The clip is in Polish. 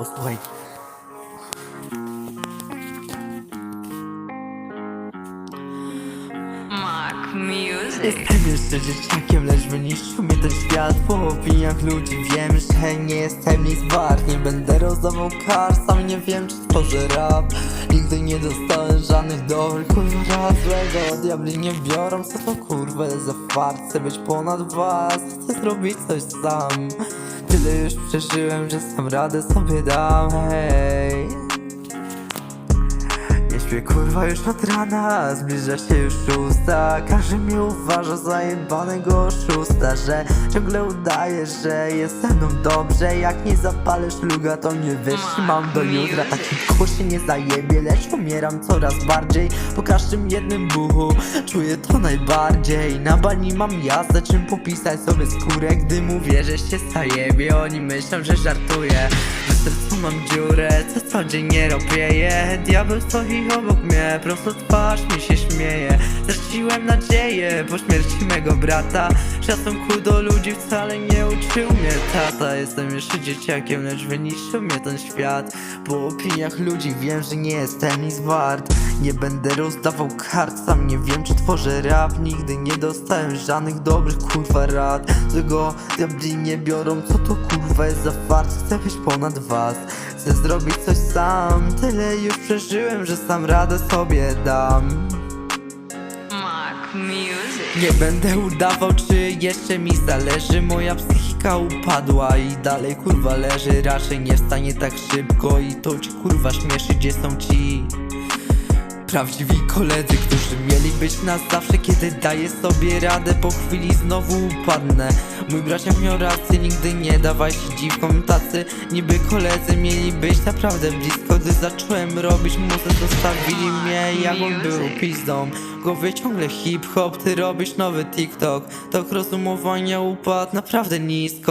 posłuchaj. Mac Music. Jestem jeszcze dzieciakiem, lecz wyniszczył mnie ten świat. Po opiniach ludzi wiem, że nie jestem nic wart. Nie będę rozdawał kar, sam nie wiem czy tworzę rap. Nigdy nie dostałem żadnych dobrych kurwa złego Diabli nie biorą, co to kurwa za fart Chcę być ponad was, chcę zrobić coś sam Tyle już przeżyłem, że sam radę sobie dam, hej śpię kurwa już od rana, zbliża się już szósta. Każdy mnie uważa za jebanego oszusta Że ciągle udaje, że jest ze mną dobrze. Jak nie zapalę szluga to nie wytrzymam do jutra. Taki kurz się nie zajebie, lecz umieram coraz bardziej. Po każdym jednym buchu czuję to najbardziej. Na bani mam jasne czym popisać sobie skórę Gdy mówię, że się zajebie, oni myślą, że żartuję sercu mam dziurę, co co dzień nie robię. Diabeł stoi obok mnie, prosto twarz mi się śmieje. Straciłem nadzieję po śmierci mego brata. Szacunku do ludzi wcale nie uczył mnie tata. Jestem jeszcze dzieciakiem, lecz wyniszczył mnie ten świat. Po opiniach ludzi wiem, że nie jestem nic wart Nie będę rozdawał kart, sam nie wiem czy tworzę rap. Nigdy nie dostałem żadnych dobrych kurwa rad. Tego diabli nie biorą, co to kurwa jest za fart? Chcę być ponad was, chcę zrobić coś sam. Tyle już przeżyłem, że sam radę sobie dam. Music. nie będę udawał, czy jeszcze mi zależy. Moja psychika upadła i dalej kurwa leży. Raczej nie wstanie tak szybko i to ci kurwa śmieszy. Gdzie są ci prawdziwi koledzy, którzy mieli być na zawsze Kiedy daję sobie radę, po chwili znowu upadnę. Mój bracia miał rację, nigdy nie dawaj się dziwkom Tacy. Niby koledzy mieli być naprawdę blisko Gdy zacząłem robić muzę, zostawili mnie jak on był pizdą. Głowie ciągle hip-hop, ty robisz nowy TikTok. Tok rozumowania upadł naprawdę nisko